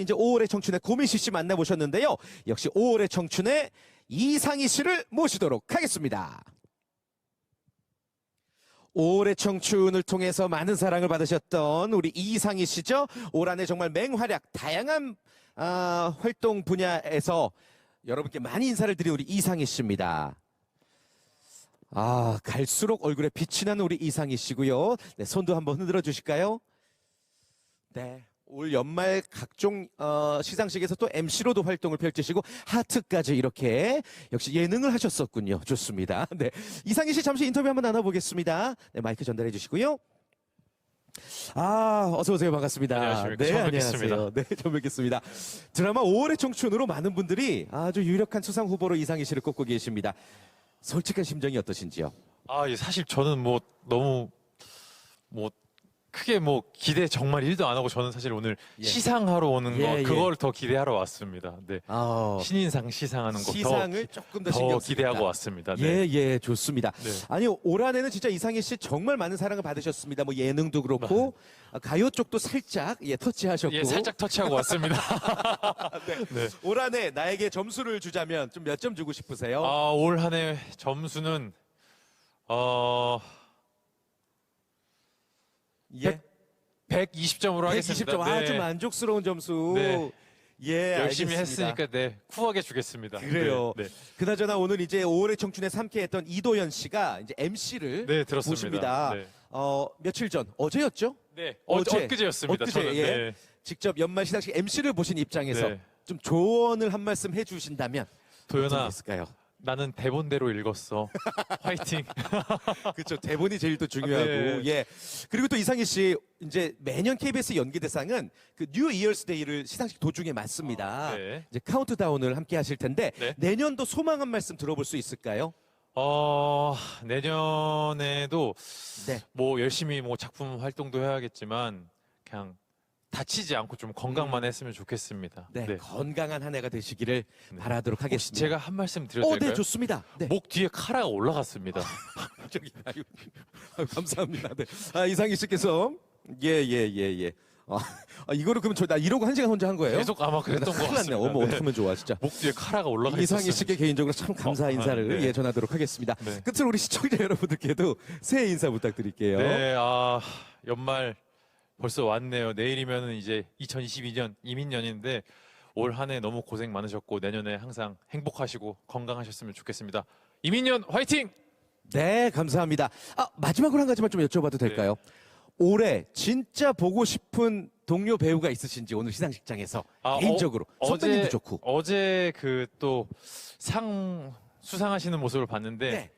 이제 5월의 청춘의 고민씨 씨 만나보셨는데요. 역시 5월의 청춘의 이상희 씨를 모시도록 하겠습니다. 5월의 청춘을 통해서 많은 사랑을 받으셨던 우리 이상희 씨죠. 올 한해 정말 맹활약, 다양한 아, 활동 분야에서 여러분께 많이 인사를 드린 우리 이상희 씨입니다. 아, 갈수록 얼굴에 빛이 나는 우리 이상희 씨고요. 네, 손도 한번 흔들어 주실까요? 네. 올 연말 각종 어, 시상식에서 또 MC로도 활동을 펼치시고 하트까지 이렇게 역시 예능을 하셨었군요. 좋습니다. 네. 이상희 씨 잠시 인터뷰 한번 나눠보겠습니다. 네, 마이크 전달해 주시고요. 아, 어서 오세요. 반갑습니다. 안녕하십니까. 네, 처음 안녕하세요. 뵙겠습니다. 네, 처음 뵙겠습니다. 드라마 5월의 청춘으로 많은 분들이 아주 유력한 수상 후보로 이상희 씨를 꼽고 계십니다. 솔직한 심정이 어떠신지요? 아, 예, 사실 저는 뭐 너무 뭐 크게 뭐 기대 정말 일도 안 하고 저는 사실 오늘 예. 시상하러 오는 예, 거 예. 그걸 더 기대하러 왔습니다. 네. 아, 신인상 시상하는 거 더 시상을 조금 더더 신경 기대하고. 왔습니다. 네. 예, 예, 좋습니다. 네. 아니, 올 한해는 진짜 이상희 씨 정말 많은 사랑을 받으셨습니다. 뭐 예능도 그렇고, 아, 가요 쪽도 살짝, 예, 터치하셨고. 예, 살짝 터치하고 왔습니다. 네. 올 한해 나에게 점수를 주자면 좀 몇 점 주고 싶으세요? 아, 올 한 해 점수는 어 예. 120점으로 하겠습니다. 120점. 아주 만족스러운 점수. 네. 예, 열심히 알겠습니다. 했으니까 네, 쿨하게 주겠습니다. 그래요. 네. 네. 그나저나 오늘 이제 5월의 청춘에 함께했던 이도현 씨가 이제 MC를 네, 들었습니다. 보십니다. 네. 어, 며칠 전, 어제였죠? 네. 어, 어제. 엊그제였습니다. 엊그제, 저는. 예. 네. 직접 연말 시상식 MC를 보신 입장에서 네. 좀 조언을 한 말씀 해주신다면 도연아, 있을까요? 나는 대본대로 읽었어. 화이팅. 그렇죠. 대본이 제일 또 중요하고 네. 예. 그리고 또 이상희 씨 이제 매년 KBS 연기대상은 그뉴 이어스 데이를 시상식 도중에 맞습니다. 네. 이제 카운트다운을 함께 하실 텐데 네. 내년도 소망 한 말씀 들어볼 수 있을까요? 어, 내년에도 네. 뭐 열심히 뭐 작품 활동도 해야겠지만 그냥 다치지 않고 좀 건강만 했으면 좋겠습니다. 음. 네. 건강한 한 해가 되시기를 바라도록 혹시 하겠습니다. 제가 한 말씀 드려도 어, 될까요? 네, 좋습니다. 네. 목 뒤에 카라가 올라갔습니다. 저기, 아유, 아유, 감사합니다. 네. 아, 이상희 씨께서 예, 예, 예, 예. 아, 아, 이거를 그럼 저나 이러고 한 시간 혼자 한 거예요? 계속 아마 그랬던 것 큰일 났네. 같습니다. 어머, 네. 어떡하면 좋아, 진짜. 목 뒤에 카라가 올라가 이상희 있었어요. 씨께 개인적으로 참 감사 어, 인사를 아, 네. 예, 전하도록 하겠습니다. 네. 끝으로 우리 시청자 여러분들께도 새해 인사 부탁드릴게요. 네, 아 연말 벌써 왔네요. 내일이면은 이제 2022년 이민년인데 올 한 해 너무 고생 많으셨고 내년에 항상 행복하시고 건강하셨으면 좋겠습니다. 이민년 화이팅! 네, 감사합니다. 아, 마지막으로 한 가지만 좀 여쭤봐도 될까요? 네. 올해 진짜 보고 싶은 동료 배우가 있으신지 오늘 시상식장에서 아, 개인적으로 어, 선배님도 어제- 좋고. 어제 그 또 상 수상하시는 모습을 봤는데 네.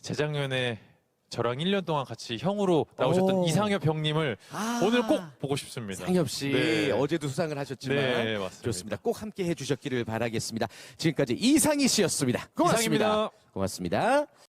재작년에 저랑 1년 동안 같이 형으로 나오셨던 오. 이상엽 형님을 아, 오늘 꼭 보고 싶습니다. 상엽 씨 네. 어제도 수상을 하셨지만 네, 맞습니다. 좋습니다. 꼭 함께 해주셨기를 바라겠습니다. 지금까지 이상희 씨였습니다. 고맙습니다. 이상입니다. 고맙습니다.